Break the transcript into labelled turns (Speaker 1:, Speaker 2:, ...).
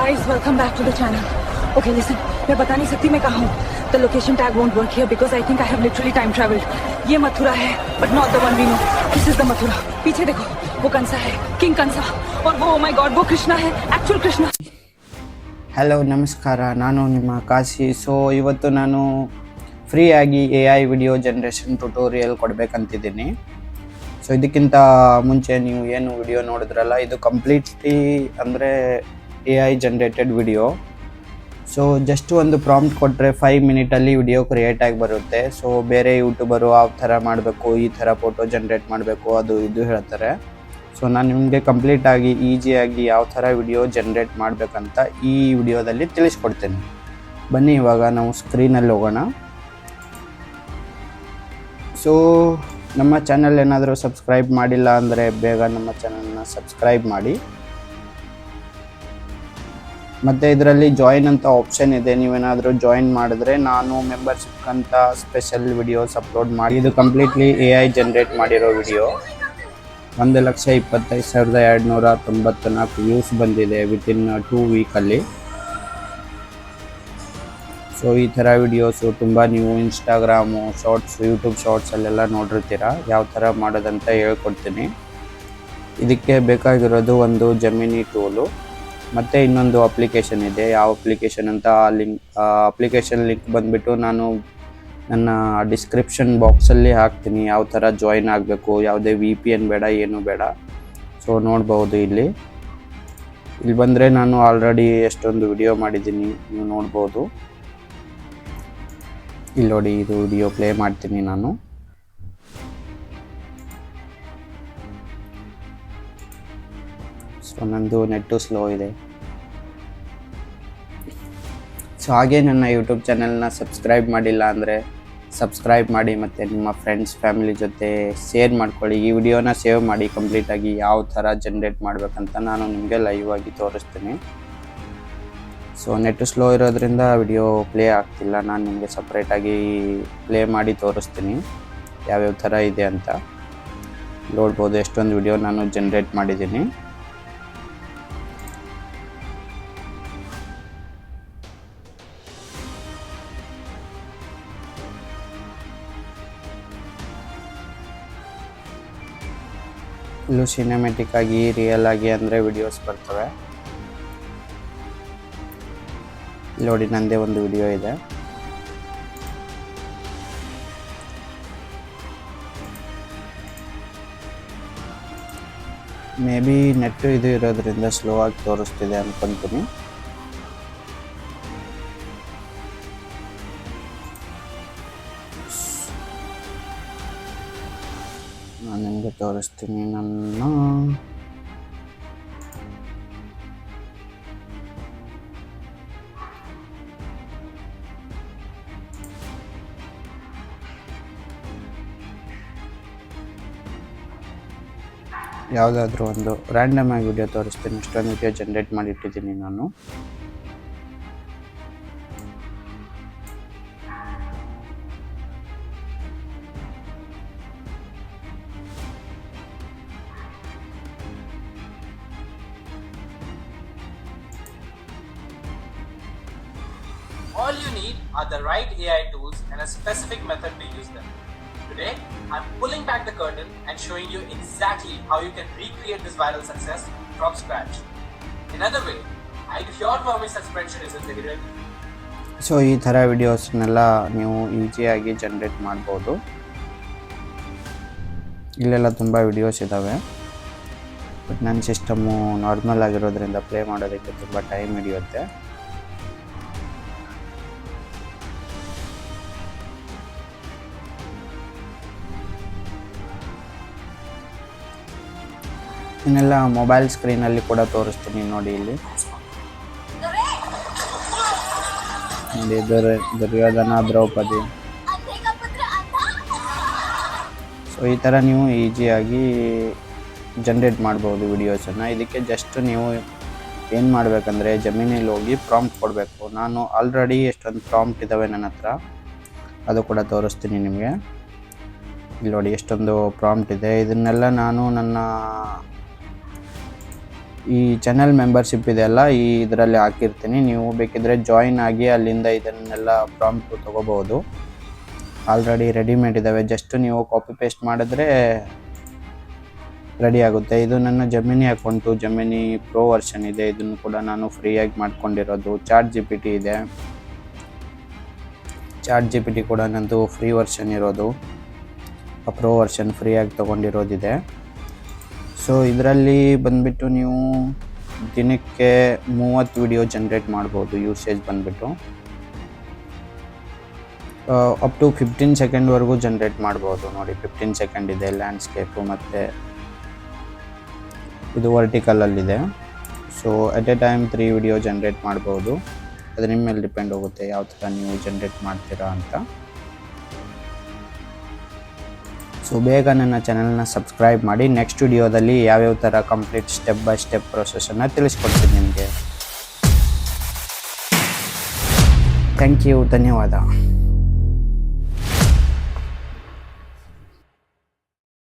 Speaker 1: guys, welcome back to the channel. Okay, listen, मैं बता नहीं सकती मैं कहाँ हूँ. The location tag won't work here because I think I have literally time traveled. ये मथुरा है, but not the one we know. This is the Mathura. पीछे देखो, वो कंसा है, किंग कंसा. और वो, oh my god, वो कृष्णा है, actual कृष्णा.
Speaker 2: ಹಲೋ ನಮಸ್ಕಾರ ನಾನು ನಿಮ್ಮ ಕಾಶಿ ಸೊ ಇವತ್ತು ನಾನು ಫ್ರೀಯಾಗಿ A I video generation tutorial ಕೊಡಬೇಕಂತಿದ್ದೀನಿ so ಇದಕ್ಕಿಂತ ಮುಂಚೆ ನೀವು ಏನು ವಿಡಿಯೋ ನೋಡಿದ್ರಲ್ಲ ಇದು ಕಂಪ್ಲೀಟ್ಲಿ ಅಂದರೆ A I generated video so just ಒಂದು ಪ್ರಾಂಪ್ಟ್ ಕೊಟ್ಟರೆ ಫೈವ್ ಮಿನಿಟಲ್ಲಿ ವಿಡಿಯೋ ಕ್ರಿಯೇಟ್ ಆಗಿ ಬರುತ್ತೆ. ಸೊ ಬೇರೆ ಯೂಟ್ಯೂಬರು ಆ ಥರ ಮಾಡಬೇಕು, ಈ ಥರ ಫೋಟೋ ಜನ್ರೇಟ್ ಮಾಡಬೇಕು, ಅದು ಇದು ಹೇಳ್ತಾರೆ. ಸೊ ನಾನು ನಿಮಗೆ ಕಂಪ್ಲೀಟಾಗಿ ಈಸಿಯಾಗಿ ಯಾವ ಥರ ವಿಡಿಯೋ ಜನ್ರೇಟ್ ಮಾಡಬೇಕಂತ ಈ ವಿಡಿಯೋದಲ್ಲಿ ತಿಳಿಸ್ಕೊಡ್ತೇನೆ. ಬನ್ನಿ, ಇವಾಗ ನಾವು ಸ್ಕ್ರೀನಲ್ಲಿ ಹೋಗೋಣ. ಸೊ ನಮ್ಮ ಚಾನಲ್ ಏನಾದರೂ ಸಬ್ಸ್ಕ್ರೈಬ್ ಮಾಡಿಲ್ಲ ಅಂದರೆ ಬೇಗ ನಮ್ಮ ಚಾನಲ್ನ ಸಬ್ಸ್ಕ್ರೈಬ್ ಮಾಡಿ. ಮತ್ತು ಇದರಲ್ಲಿ ಜಾಯಿನ್ ಅಂತ ಆಪ್ಷನ್ ಇದೆ. ನೀವೇನಾದರೂ ಜಾಯಿನ್ ಮಾಡಿದ್ರೆ ನಾನು ಮೆಂಬರ್ಶಿಪ್ ಅಂತ ಸ್ಪೆಷಲ್ ವಿಡಿಯೋಸ್ ಅಪ್ಲೋಡ್ ಮಾಡಿ ಇದು ಕಂಪ್ಲೀಟ್ಲಿ ಎ ಐ ಜನ್ರೇಟ್ ಮಾಡಿರೋ ವಿಡಿಯೋ ಒಂದು ಲಕ್ಷ ಇಪ್ಪತ್ತೈದು ಸಾವಿರದ ಎರಡು ನೂರ ತೊಂಬತ್ತ ನಾಲ್ಕು ವ್ಯೂಸ್ ಬಂದಿದೆ ವಿತಿನ್ ಟೂ ವೀಕಲ್ಲಿ ಸೊ ಈ ಥರ ವಿಡಿಯೋಸು ತುಂಬ ನೀವು ಇನ್ಸ್ಟಾಗ್ರಾಮು ಶಾರ್ಟ್ಸ್ ಯೂಟ್ಯೂಬ್ ಶಾರ್ಟ್ಸಲ್ಲೆಲ್ಲ ನೋಡಿರ್ತೀರ? ಯಾವ ಥರ ಮಾಡೋದಂತ ಹೇಳ್ಕೊಡ್ತೀನಿ. ಇದಕ್ಕೆ ಬೇಕಾಗಿರೋದು ಒಂದು ಜಮಿನಿ ಟೂಲು ಮತ್ತು ಇನ್ನೊಂದು ಅಪ್ಲಿಕೇಶನ್ ಇದೆ. ಯಾವ ಅಪ್ಲಿಕೇಶನ್ ಅಂತ ಲಿಂಕ್ ಅಪ್ಲಿಕೇಶನ್ ಲಿಂಕ್ ಬಂದುಬಿಟ್ಟು ನಾನು ನನ್ನ ಡಿಸ್ಕ್ರಿಪ್ಷನ್ ಬಾಕ್ಸಲ್ಲಿ ಹಾಕ್ತೀನಿ. ಯಾವ ಥರ ಜಾಯಿನ್ ಆಗಬೇಕು, ಯಾವುದೇ ವಿ ಪಿ ಎನ್ ಬೇಡ, ಏನು ಬೇಡ. ಸೊ ನೋಡ್ಬೋದು ಇಲ್ಲಿ. ಇಲ್ಲಿ ಬಂದರೆ ನಾನು ಆಲ್ರೆಡಿ ಎಷ್ಟೊಂದು ವಿಡಿಯೋ ಮಾಡಿದ್ದೀನಿ, ನೀವು ನೋಡ್ಬೋದು. ಇಲ್ಲಿ ನೋಡಿ, ಇದು ವಿಡಿಯೋ ಪ್ಲೇ ಮಾಡ್ತೀನಿ ನಾನು. ಸೊ ನಂದು ನೆಟ್ಟು ಸ್ಲೋ ಇದೆ. ಸೊ ಹಾಗೆ ನನ್ನ ಯೂಟ್ಯೂಬ್ ಚಾನಲ್ನ ಸಬ್ಸ್ಕ್ರೈಬ್ ಮಾಡಿಲ್ಲ ಅಂದರೆ ಸಬ್ಸ್ಕ್ರೈಬ್ ಮಾಡಿ ಮತ್ತು ನಿಮ್ಮ ಫ್ರೆಂಡ್ಸ್ ಫ್ಯಾಮಿಲಿ ಜೊತೆ ಶೇರ್ ಮಾಡ್ಕೊಳ್ಳಿ. ಈ ವಿಡಿಯೋನ ಸೇವ್ ಮಾಡಿ ಕಂಪ್ಲೀಟಾಗಿ ಯಾವ ಥರ ಜನ್ರೇಟ್ ಮಾಡಬೇಕಂತ ನಾನು ನಿಮಗೆ ಲೈವ್ ಆಗಿ ತೋರಿಸ್ತೀನಿ. ಸೊ ನೆಟ್ ಸ್ಲೋ ಇರೋದ್ರಿಂದ ವಿಡಿಯೋ ಪ್ಲೇ ಆಗ್ತಿಲ್ಲ. ನಾನು ನಿಮಗೆ ಸಪ್ರೇಟಾಗಿ ಪ್ಲೇ ಮಾಡಿ ತೋರಿಸ್ತೀನಿ. ಯಾವ್ಯಾವ ಥರ ಇದೆ ಅಂತ. ನೋಡ್ಬೋದು ಎಷ್ಟೊಂದು ವಿಡಿಯೋ ನಾನು ಜನ್ರೇಟ್ ಮಾಡಿದ್ದೀನಿ. ಇಲ್ಲೂ ಸಿನಿಮ್ಯಾಟಿಕ್ ಆಗಿ ರಿಯಲ್ ಆಗಿ ಅಂದರೆ ವಿಡಿಯೋಸ್ ಬರ್ತವೆ. ನೋಡಿ, ನಂದೇ ಒಂದು ವಿಡಿಯೋ ಇದೆ. ಮೇ ಬಿ ನೆಟ್ ಇದು ಇರೋದ್ರಿಂದ ಸ್ಲೋ ಆಗಿ ತೋರಿಸ್ತಿದೆ ಅನ್ಕೊಂತೀನಿ. ನಾನು ನಿಮಗೆ ತೋರಿಸ್ತೀನಿ ನನ್ನ ಯಾವುದಾದ್ರೂ ಒಂದು ರ್ಯಾಂಡಮ್ ಆಗಿ ವಿಡಿಯೋ ತೋರಿಸ್ತೀನಿ. ಇಷ್ಟೊಂದು ವಿಡಿಯೋ ಜನ್ರೇಟ್ ಮಾಡಿ ಇಟ್ಟಿದ್ದೀನಿ ನಾನು.
Speaker 3: All you need are the right AI tools and a specific method to use them. Today, I'm pulling back the curtain and showing you exactly how you can recreate this viral success from scratch. Another way, I promise that spreadsheet is integrated
Speaker 2: so ಈ ಥರ ವಿಡಿಯೋಸ್ನೆಲ್ಲ ನೀವು ಈಸಿಯಾಗಿ generate ಮಾಡ್ಬೋದು ಇಲ್ಲೆಲ್ಲ ತುಂಬ videos ಇದ್ದಾವೆ but ನನ್ನ system normal ಆಗಿರೋದ್ರಿಂದ ಪ್ಲೇ ಮಾಡೋದಕ್ಕೆ ತುಂಬ ಟೈಮ್ ಹಿಡಿಯುತ್ತೆ ಇನ್ನೆಲ್ಲ ಮೊಬೈಲ್ ಸ್ಕ್ರೀನಲ್ಲಿ ಕೂಡ ತೋರಿಸ್ತೀನಿ ನೋಡಿ ಇಲ್ಲಿ. ದುರ್ಯೋಧನ, ದ್ರೌಪದಿ. ಸೊ ಈ ಥರ ನೀವು ಈಸಿಯಾಗಿ ಜನ್ರೇಟ್ ಮಾಡ್ಬೋದು ವಿಡಿಯೋಸನ್ನು ಇದಕ್ಕೆ ಜಸ್ಟ್ ನೀವು ಏನು ಮಾಡಬೇಕಂದ್ರೆ ಜಮೀನಲ್ಲಿ ಹೋಗಿ ಪ್ರಾಂಪ್ಟ್ ಕೊಡಬೇಕು. ನಾನು ಆಲ್ರೆಡಿ ಎಷ್ಟೊಂದು ಪ್ರಾಂಪ್ಟ್ ಇದ್ದಾವೆ ನನ್ನ ಹತ್ರ. ಅದು ಕೂಡ ತೋರಿಸ್ತೀನಿ ನಿಮಗೆ. ಇಲ್ಲಿ ನೋಡಿ ಎಷ್ಟೊಂದು ಪ್ರಾಂಪ್ಟ್ ಇದೆ. ಇದನ್ನೆಲ್ಲ ನಾನು ನನ್ನ ಈ ಚಾನೆಲ್ ಮೆಂಬರ್ಶಿಪ್ ಇದೆಲ್ಲ ಈ ಇದರಲ್ಲಿ ಹಾಕಿರ್ತೀನಿ. ನೀವು ಬೇಕಿದ್ರೆ ಜಾಯಿನ್ ಆಗಿ ಅಲ್ಲಿಂದ ಇದನ್ನೆಲ್ಲ ಪ್ರಾಂಪ್ಟು ತೊಗೋಬೋದು ಆಲ್ರೆಡಿ ರೆಡಿಮೇಡ್ ಇದ್ದಾವೆ ಜಸ್ಟ್ ನೀವು ಕಾಪಿ ಪೇಸ್ಟ್ ಮಾಡಿದ್ರೆ ರೆಡಿ ಆಗುತ್ತೆ. ಇದು ನನ್ನ Gemini account Gemini pro version ಇದೆ. ಇದನ್ನು ಕೂಡ ನಾನು ಫ್ರೀಯಾಗಿ ಮಾಡ್ಕೊಂಡಿರೋದು. ಚಾಟ್ ಜಿ ಪಿ ಟಿ ಇದೆ. ಚಾಟ್ ಜಿ ಪಿ ಟಿ ಕೂಡ ನನ್ನದು ಫ್ರೀ ವರ್ಷನ್ ಇರೋದು. ಪ್ರೋ ವರ್ಷನ್ ಫ್ರೀಯಾಗಿ ತೊಗೊಂಡಿರೋದಿದೆ. ಸೊ ಇದರಲ್ಲಿ ಬಂದುಬಿಟ್ಟು ನೀವು ದಿನಕ್ಕೆ ಮೂವತ್ತು ವಿಡಿಯೋ ಜನ್ರೇಟ್ ಮಾಡ್ಬೋದು ಯೂಸೇಜ್ ಬಂದುಬಿಟ್ಟು. ಅಪ್ ಟು ಫಿಫ್ಟೀನ್ ಸೆಕೆಂಡ್ವರೆಗೂ ಜನ್ರೇಟ್ ಮಾಡ್ಬೋದು. ನೋಡಿ ಫಿಫ್ಟೀನ್ ಸೆಕೆಂಡ್ ಇದೆ ಲ್ಯಾಂಡ್ಸ್ಕೇಪು ಮತ್ತು ಇದು ವರ್ಟಿಕಲಲ್ಲಿದೆ so at a time three video generate ಮಾಡ್ಬೋದು. ಅದು ನಿಮ್ಮ ಮೇಲೆ ಡಿಪೆಂಡ್ ಹೋಗುತ್ತೆ ಯಾವ ಥರ ನೀವು ಜನ್ರೇಟ್ ಮಾಡ್ತೀರಾ ಅಂತ. ಸೊ ಬೇಗ ನನ್ನ ಚಾನಲ್ನ ಸಬ್ಸ್ಕ್ರೈಬ್ ಮಾಡಿ ನೆಕ್ಸ್ಟ್ ವಿಡಿಯೋದಲ್ಲಿ ಯಾವ್ಯಾವ ಥರ ಕಂಪ್ಲೀಟ್ ಸ್ಟೆಪ್ ಬೈ ಸ್ಟೆಪ್ ಪ್ರೊಸೆಸನ್ನು ತಿಳಿಸ್ಕೊಡ್ತೀನಿ ನಿಮಗೆ. ಥ್ಯಾಂಕ್ ಯು ಧನ್ಯವಾದ.